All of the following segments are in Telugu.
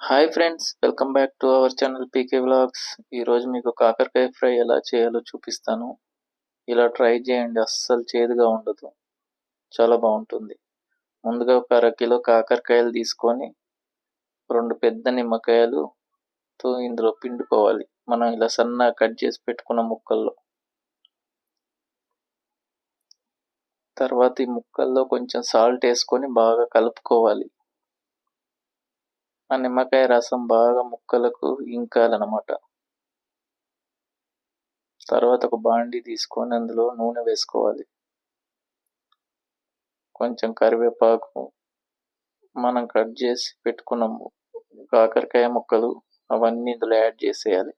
Hi friends welcome back to our channel PK vlogs ఈరోజు మీకు కాకరకాయ ఫ్రై ఎలా చేయాలో చూపిస్తాను. ఇలా ట్రై చేయండి అస్సలు చేదుగా ఉండదు. చాలా బాగుంటుంది. ముందుగా ఒక అర కిలో కాకరకాయలు తీసుకొని రెండు పెద్ద నిమ్మకాయలుతో ఇందులో పిండుకోవాలి. మనం ఇలా సన్నగా కట్ చేసి పెట్టుకున్న ముక్కల్లో. తర్వాత ఈ ముక్కల్లో కొంచెం సాల్ట్ వేసుకొని బాగా కలుపుకోవాలి. ఆ నిమ్మకాయ రసం బాగా ముక్కలకు ఇంకాలన్నమాట. తర్వాత ఒక బాండి తీసుకొని అందులో నూనె వేసుకోవాలి. కొంచెం కరివేపాకు మనం కట్ చేసి పెట్టుకున్న కాకరకాయ ముక్కలు అవన్నీ ఇందులో యాడ్ చేసేయాలి.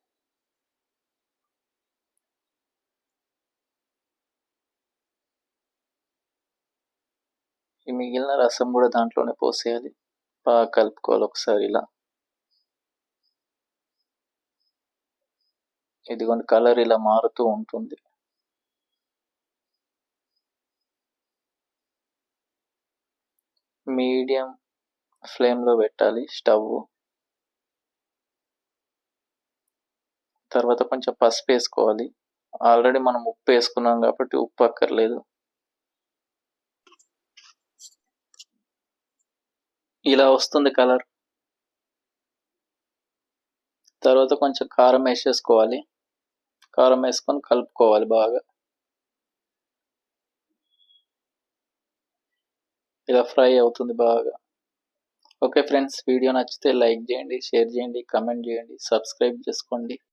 ఈ మిగిలిన రసం కూడా దాంట్లోనే పోసేయాలి. బాగా కలుపుకోవాలి ఒకసారి ఇలా. ఇదిగోండి కలర్ ఇలా మారుతూ ఉంటుంది. మీడియం ఫ్లేమ్లో పెట్టాలి స్టవ్. తర్వాత కొంచెం పసుపు వేసుకోవాలి. ఆల్రెడీ మనం ఉప్పు వేసుకున్నాం కాబట్టి ఉప్పు అక్కర్లేదు. ఇలా వస్తుంది కలర్. తర్వాత కొంచెం కారం వేసేసుకోవాలి. కారం వేసుకొని కలుపుకోవాలి బాగా. ఇలా ఫ్రై అవుతుంది బాగా. ఓకే ఫ్రెండ్స్ వీడియో నచ్చితే లైక్ చేయండి షేర్ చేయండి కమెంట్ చేయండి సబ్స్క్రైబ్ చేసుకోండి.